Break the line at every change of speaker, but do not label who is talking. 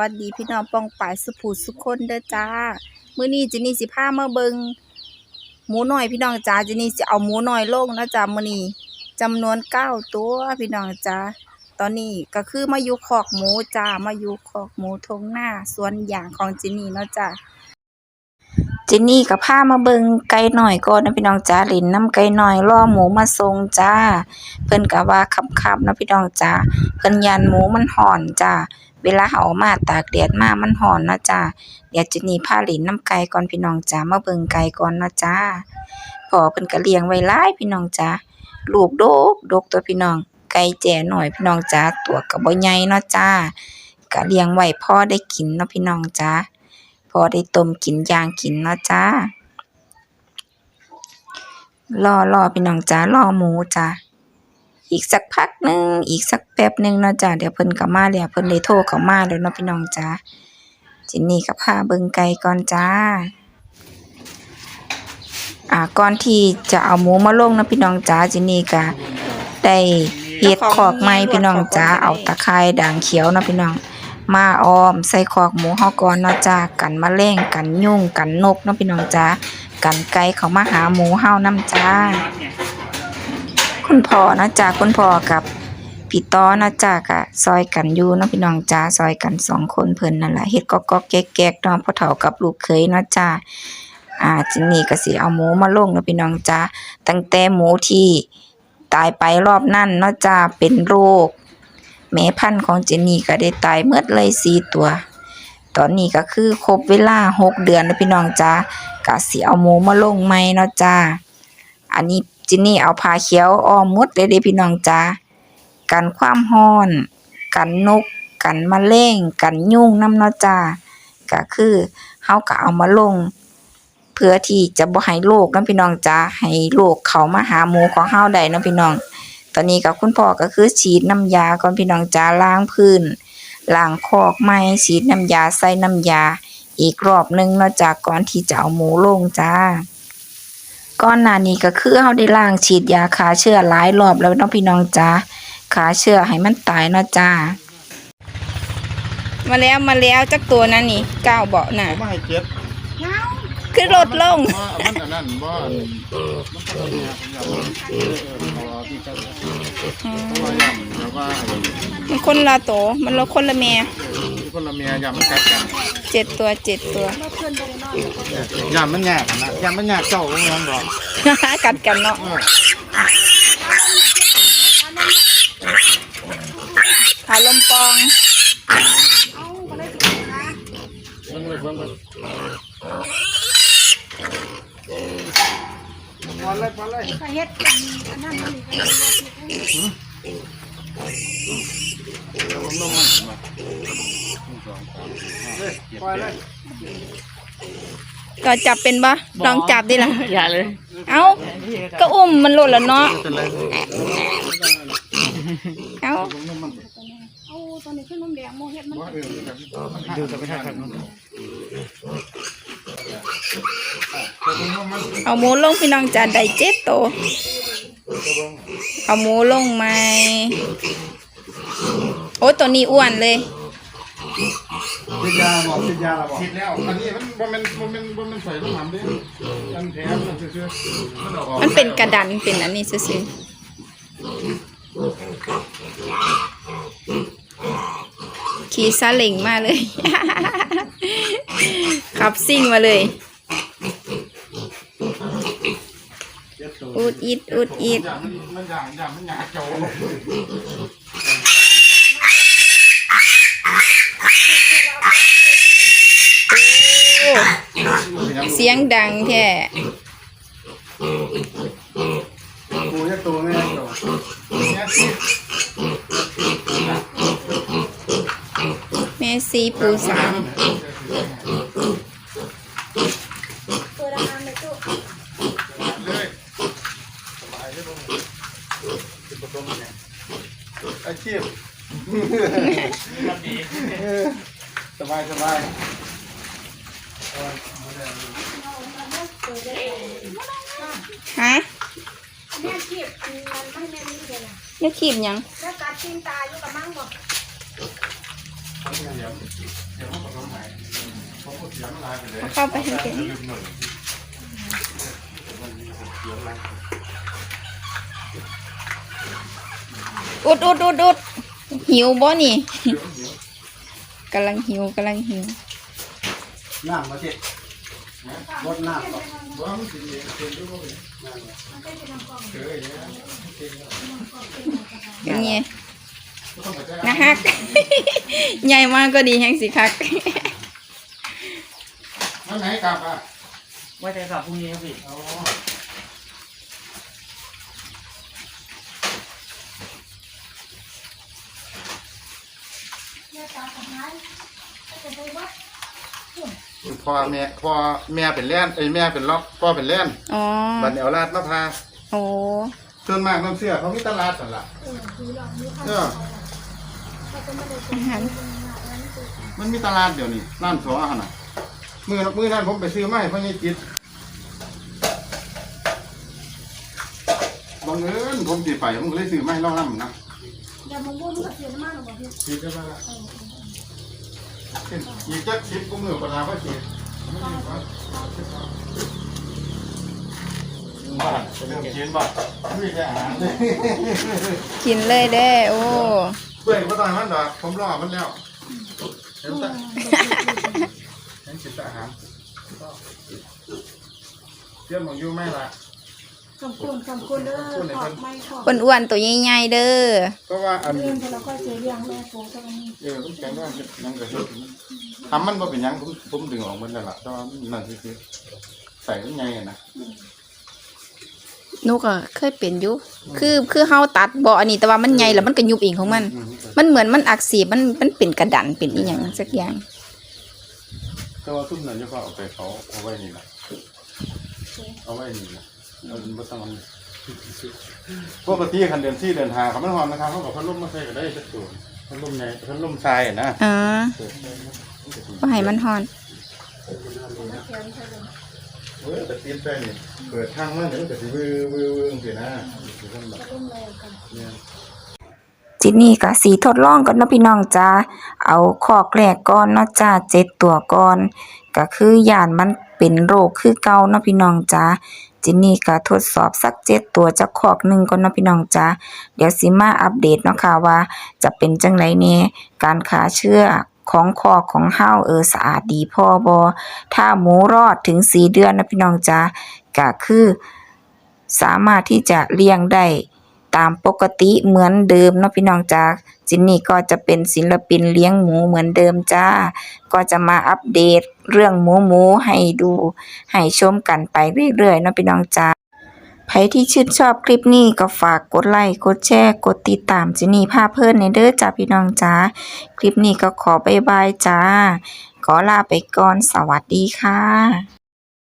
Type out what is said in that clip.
วัสดีพี่น้องป้องป่ายสุภูสุคนเด้อจ้ามื้อนี้จินี่สิพามาเบิงหมูหน้อยพี่น้องจ้าจินี่สิเอาหมูหน้อยลงนะจ้ามื้อนี้จำนวนเก้าตัวพี่น้องจ้าตอนนี้ก็คือมาอยู่คอกหมูจ้ามาอยู่คอกหมูทงหน้าสวนยางของจินี่เนาะจ้าจินี่ก็พามาเบิงไก่น้อยก่อนนะพี่น้องจ้าเล่นน้ำไก่น้อยรอหมูมาส่งจ้า เพิ่นก็ว่าค่ำๆนะพี่น้องจ้าเพิ่นยันหมูมันห่อนจ้า เวลาเขาเอามาตากแดดมามันร้อนเนาะจ้าเดี๋ยวจะหนีพาหลินน้ำไก่ก่อนพี่น้องจ้ามาเบิ่งไก่ก่อนเนาะจ้าพอเพิ่นก็เลี้ยงไว้หลายพี่น้องจ้าลูกดกดกตัวพี่น้อง ไก่แจ๋หน่อยพี่น้องจ้าตัวก็บ่ใหญ่เนาะจ้าก็เลี้ยงไว้พ่อได้กินเนาะพี่น้องจ้าพอได้ต้มกินย่างกินเนาะจ้ารอรอพี่น้องจ้ารอหมูจ้า อีกสักพักหนึ่งอีกสักแป๊บหนึ่งเนาะจ้ะเดี๋ยวเพิ่นก็มาแล้วเพิ่นได้โทรเข้ามาแล้วเนาะพี่น้องจ้าจินนี่ก็พาเบิ่งไก่ก่อนจ้าอ่าก่อนที่จะเอาหมูมาลงนะพี่น้องจ้าจินนี่ก็ได้เฮ็ดคอกใหม่พี่น้องจ้าเอาตะไคร้ด่างเขียวนะพี่น้อง มาออมใส่คอกหมูเฮาก่อนเนาะจ้ากันแมลงกันยุงกันนกนะพี่น้องจ้ากันไก่เข้ามาหาหมูเฮานำจ้า คุณพ่อนะจ๊ะคุณพ่อกับพี่ต้อนะจ๊ะกะซอยกันอยู่นะพี่น้องจ้าซอยกันสองคนเพิ่นนั่นแหละเฮ็ดก็ก็แก๊กๆเนาะพ่อเฒ่ากับลูกเขยนะจ้าอ่าจินนี่ก็สิเอาหมูมาลงนะพี่น้องจ้าตั้งแต่หมูที่ตายไปรอบนั้นนะจ้าเป็นโรคแม่พันธุ์ของเจนนี่ก็ได้ตายเมื่อเลยสี่ตัว ตอนนี้ก็คือครบเวลาหกเดือนแล้วพี่น้องจ้ากะสิเอาหมูมาลงใหมเนาะจ้า อันนี้ จินนี่เอาผ้าเขียวอ้อมมดเลยเด้พี่น้องจ้ากันความร้อน กันนก กันแมลงกันยุ่งน้ำเนาะจ้าก็คือเฮาก็เอามาลง เพื่อที่จะบ่ให้โรคนํพี่น้องจ้าให้โรคเขามาหาหมูของเฮาได้นะพี่น้อง ตอนนี้กับคุณพ่อก็คือฉีดน้ำยาก่อนพี่น้องจ้าล้างพื้นล้างคอกไม้ฉีดน้ำยาใส่น้ำยา อีกรอบหนึงเนาะจ้าก่อนที่จะเอาหมูลงจ้า ก่อนหน้านี้ก็คือเฮาได้ล้างฉีดยาฆ่าเชื้อหลายรอบแล้วเนาะพี่น้องจ้าฆ่าเชื้อให้มันตายเนาะจ้า มาแล้วมาแล้วจักตัวนั้นนี่ก้าวเบาะน่ะ
ไม่ให้เจ็บ
คือลดลง
ว่ามันอันนั้นว่ามันก็เนี่ยผมอยากเออเออเพราะว่าที่จะเพราะว่าย่ำแล้วว่า
มันคนละโตวมันละคนละแม่
ที่คนละเมียย่ำมันกัดกัน
เจ็ดตัวเจ็ดตัว
ย่ำมันยากนะย่ำมันยากเจ้าก็ยังดอก
กัดกันเนาะ
เออ
ขาลมปอง
เบิ่งเลยเบิ่งเลยพอเลยพอเลย
เฮ็ดอันนั้นมันนี่
ผมลงมัน มาพอเลย
ก็จับเป็นปะลองจับดิล่ะ
อย่าเลย
เอ้า ก็อุ้มมันหล่นแล้วเนาะ
เป็นไร
เอ้า
ผมลงมัน
เอาตอนนี้ขึ้นน้ำแดงโมเฮ็ดมัน
ว่าเออมัน
ดูจะไปทางนู้น
เอาหมูลงพี่น้องจานได้เจ็ดโตวเอาหมูลงไหม โอ้ตัวนี้อ้วนเลย
ฉีดยาบอกฉีดยาละบอกฉีดแล้ว อันนี้มันบ่แมันบ่แมันบ่แมันใส่น้ำหนำดิอันแถมมันซื่อๆมันออก
มันเป็นกระดันเป็นอันนี้ซื่อๆขี่ซาเล็งมาเลย ขับซิ่งมาเลย อุดอิดอุดอิด
อย่างมันมันอย่างอย่างมันหยาโจ
โอ้ เสียงดังแท้
กูจะตัวไม่ได้โจเนี่ยสิ
แม่ซีปูสาม
เปิดอาหารในตู้
เลยสบายใช่ปะเป็นประตูเนี่ยอาชีพสบายสบาย
ฮะ
แม่เทียบอันนั้นไม่แม่นนี่เลยล่ะ
อย่าคีบหยัง
แล้วกัดตีนตาอยู่กับมั่งบอก
เดี๋ยวเดี๋ยวเขาผสมใหม่เพราะเสียงลายไปเลย
เอาเข้าไปให้เก่ง
ลืมหน่อยมันมีเสียงลาย
อุดอุดอุดอุดหิวบ่นี่กำลังหิวกำลังหิว
น้ำมาเจ็ดรดน้ำก่อน
บ้ามันสิเองเป็นด้วย
มันก็จะทำกล่อง
เจออย่างเงี้ย
อย่างเงี้ย
ต้องไปแจ้ง
นะฮักใหญ่มากก็ดีแฮงสิคัก
วันไหนกลับอะ
ไว้ใจกลับพรุ่งนี้ครับพี่
อ๋อ
แม่ตากับน้ายก็จะไปวัด
พ่อแม่พ่อแม่เป็นแล่นไอ้ยแม่เป็นล็อกพ่อเป็นแล่น
อ๋อ
บัดเดี๋ยวลาดมะพร้าว
โอ้
ส่วนมากน้ำเสื้อเขามีตลาดสั่นละ
เออดูหลอกดูข้าว
เออ
เขาจะไม่ได้เป็น
อาหาร
มันมีตลาดเดี๋ยวนี้ร้านสองอาหารน่ะมือมือนั้นผมไปซื้อไมาให้พ่อใหญ่จิตบังเอิญผมสิไปผมก็เลยซื้อไมาให้เล่าล่ำนะ
อย่ามาบ้วนกับเสียน้ำมันหรอกบอกพี่
คิดได้ป่ะล่ะ อีกจักสิบกูมือปลาก็คิดบ้านเริ่มกินบ้านไม่ได้อาหารเลย
กินเลยเด้โอ้
เบื่อมาตอนนั้นดอกผมรอมันแล้วเห็นแต่เห็นจิตอาหารเชื่อมของยูไม่ละ
สมควรสมควรเด้อขอบไม่ขอบ
คนอ้วนตัวใหญ่ๆเด้อ
เพราะว่าอัน
เรียนแต่เราก็เสียเลี้ยงแม่โผล่ตรงนี้
เออผมแข็งว่ายังก็เฮ็ดทำมันบ่เป็นหยังผมผมดึงออกหมันแล้วล่ะแต่ว่ามันนั่นคือใส่มันไงอะนะ
หนูก็เคยเป็นอยู่ คือคือเฮาตัดบ่อันนี้แต่ว่ามันใหญ่แล้วมันก็ยุบเองของมัน
อืม
มันเหมือนมันอักเสบมันมันเป็นกระดันเป็นอีหยังสักอย่าง
แต่ว่าทุกนั้นจะก็เอาไปเขาเอาไว้นี่ล่ะเอาไว้นี่ล่ะ เอาบ่ต้องเอาปกติคันเดือนที่เดินทางเขาไม่ฮอนนะครับเขาบอกพัดลมมาใส่ก็ได้สักตัวพัดลมในพัดลมทรายอะนะ
อ๋อบ่ให้มันฮ้อน
เฮ้ยแต่ตีนแป้งนี่เปิดทางมาเนี่ยมันก็สิวือวือวือสินะสิทำแบบเนี่ย
จินนี่ก็สีทดลองก่อนเนาะพี่น้องจ้าเอาคอกแรกก่อนเนาะจ้าเจ็ดตัวก่อน ก็คือย่านมันเป็นโรคคือเก่าเนาะพี่น้องจ้า จินนี่ก็ทดสอบสักเจ็ดตัวจากคอกหนึ่งก่อนเนาะพี่น้องจ้าเดี๋ยวสิมาอัปเดตเนาะค่ะว่า จะเป็นจังไดแน่การขาเชื้อของคอกของเฮาเออสะอาดดีพอบ่ถ้าหมูรอดถึงสี่เดือนนะพี่น้องจ้าก็คือสามารถที่จะเลี้ยงได้ตามปกติเหมือนเดิมเนาะพี่น้องจ้า จินนี่ก็จะเป็นศิลปินเลี้ยงหมูเหมือนเดิมจ้า ก็จะมาอัปเดตเรื่องหมูหมูให้ดู ให้ชมกันไปเรื่อยๆนะพี่น้องจ้าใครที่ชื่นชอบคลิปนี้ก็ฝากกดไลค์กดแชร์กดติดตามจินนี่พาเพิ่นในเด้อจ้าพี่น้องจ้าคลิปนี้ก็ขอบายบายจ้า ขอลาไปก่อนสวัสดีค่ะ